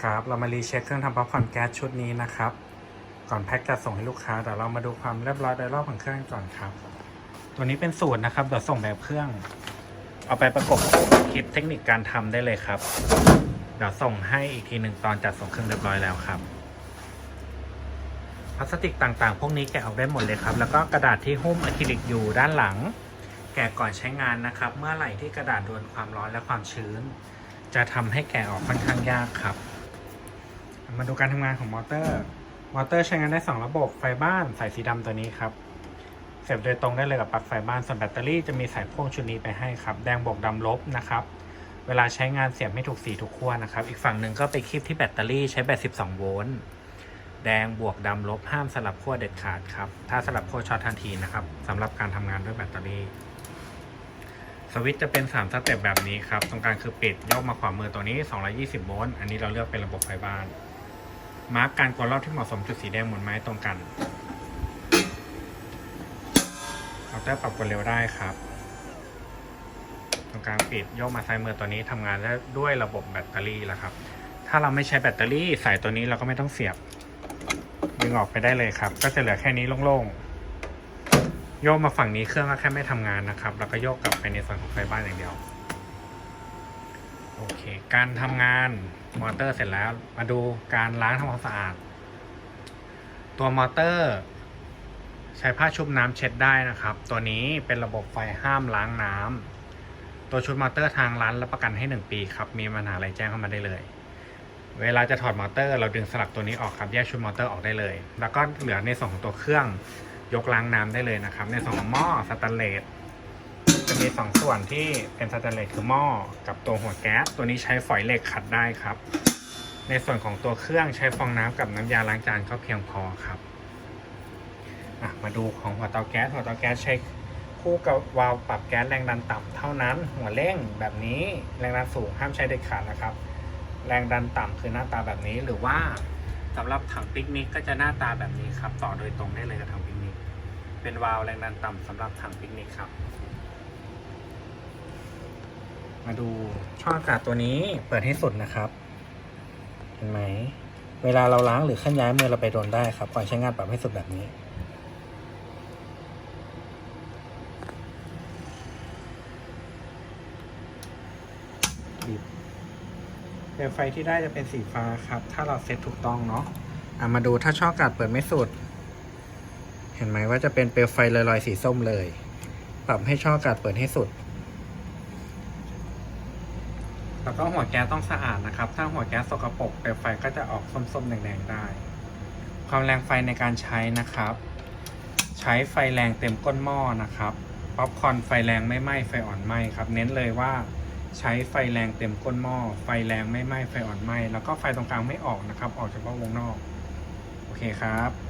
ครับ เรามารีเช็คเครื่องทำป๊อปคอร์นแก๊สชุดนี้นะครับ ก่อนแพ็คจะส่งให้ลูกค้าแต่เรามาดูความเรียบร้อยโดยรอบของเครื่องก่อนครับ ตัวนี้เป็นสูตรนะครับเดี๋ยวส่งแบบเครื่อง เอาไปประกบคลิปเทคนิคการทำได้เลยครับ เดี๋ยวส่งให้อีกทีหนึ่งตอนจัดส่งเครื่องเรียบร้อยแล้วครับ พลาสติกต่างๆ พวกนี้แกะออกได้หมดเลยครับ แล้วก็กระดาษที่หุ้มอะคริลิกอยู่ด้านหลัง แกะก่อนใช้งานนะครับ เมื่อไหร่ที่กระดาษโดนความร้อนและความชื้นจะทำให้แกะออกค่อนข้างยากครับ มาดูการทำงานของมอเตอร์ มอเตอร์ใช้งานได้ 2 ระบบไฟบ้านสายสีดำตัวนี้ครับ เสียบโดยตรงได้เลยกับปลั๊กไฟบ้านส่วนแบตเตอรี่จะมีสายพ่วงชุดนี้ไปให้ครับ แดงบวกดำลบนะครับ เวลาใช้งานเสียบไม่ถูกสีทุกขั้วนะครับ อีกฝั่งหนึ่งก็ไปคลิปที่แบตเตอรี่ใช้แบต 12 โวลต์แดงบวกดำลบห้ามสลับขั้วเด็ดขาดครับ ถ้าสลับขั้วช็อตทันทีนะครับสำหรับการทำงานด้วยแบตเตอรี่ สวิตช์จะเป็น 3 สเต็ปแบบนี้ครับ ตรงกลางคือปิดยกมาขวามือตัวนี้ 220 โวลต์ อันนี้เราเลือกเป็นระบบไฟบ้าน มาร์กการกดรอบที่เหมาะสมจุดสีแดงหมุนไม้ตรงกันเราได้ปรับกดเร็วได้ครับ ตรงกลางปิดโยกมาซ้ายมือตัวนี้ทำงานได้ด้วยระบบแบตเตอรี่แล้วครับ ถ้าเราไม่ใช้แบตเตอรี่สายตัวนี้เราก็ไม่ต้องเสียบดึงออกไปได้เลยครับ ก็จะเหลือแค่นี้โล่งๆโยกมาฝั่งนี้เครื่องก็แค่ไม่ทำงานนะครับ แล้วก็โยกกลับไปในส่วนของไฟบ้านอย่างเดียว โอเค การทำงานมอเตอร์เสร็จแล้ว มาดูการล้างทำความสะอาด ตัวมอเตอร์ ใช้ผ้าชุบน้ำเช็ดได้นะครับ ตัวนี้เป็นระบบไฟห้ามล้างน้ำตัวชุดมอเตอร์ทางร้านรับประกันให้ 1 ปีครับ มีปัญหาอะไรแจ้งเข้ามาได้เลย เวลาจะถอดมอเตอร์ เราดึงสลักตัวนี้ออกครับแยกชุดมอเตอร์ออกได้เลย แล้วก็เหลือในส่วนของตัวเครื่องยกล้างน้ำได้เลยนะครับ ในส่วนของหม้อสแตนเลส มีสองส่วนที่เป็นสแตนเลสคือหม้อกับตัวหัวแก๊สตัวนี้ใช้ฝอยเหล็กขัดได้ครับ ในส่วนของตัวเครื่องใช้ฟองน้ำกับน้ำยาล้างจานก็เพียงพอครับมาดูของหัวเตาแก๊สหัวเตาแก๊สใช้คู่กับวาล์วปรับแก๊สแรงดันต่ำเท่านั้น หัวเร่งแบบนี้แรงดันสูงห้ามใช้เด็ดขาดนะครับ แรงดันต่ำคือหน้าตาแบบนี้หรือว่าสำหรับถังปิกนิกก็จะหน้าตาแบบนี้ครับ ต่อโดยตรงได้เลยกับถังปิกนิกเป็นวาล์วแรงดันต่ำสำหรับถังปิกนิกครับ มาดูช่องอากาศตัวนี้เปิดให้สุดนะครับ เห็นไหม เวลาเราล้างหรือเคลื่อนย้ายมือเราไปโดนได้ครับก่อนใช้งานปรับให้สุดแบบนี้ เปลวไฟที่ได้จะเป็นสีฟ้าครับ ถ้าเราเซตถูกต้องเนาะอะมาดูถ้าช่องอากาศเปิดไม่สุด เห็นไหมว่าจะเป็นเปลวไฟลอยๆสีส้มเลย ปรับให้ช่องอากาศเปิดให้สุด แล้วก็หัวแก๊สต้องสะอาดนะครับ ถ้าหัวแก๊สสกปรกเปลวไฟก็จะออกส้มๆแดงๆได้ ความแรงไฟในการใช้นะครับ ใช้ไฟแรงเต็มก้นหม้อนะครับ ป๊อปคอนไฟแรงไม่ไหม้ไฟอ่อนไหม้ครับ เน้นเลยว่าใช้ไฟแรงเต็มก้นหม้อ ไฟแรงไม่ไหม้ไฟอ่อนไหม้ แล้วก็ไฟตรงกลางไม่ออกนะครับ ออกเฉพาะวงนอก โอเคครับ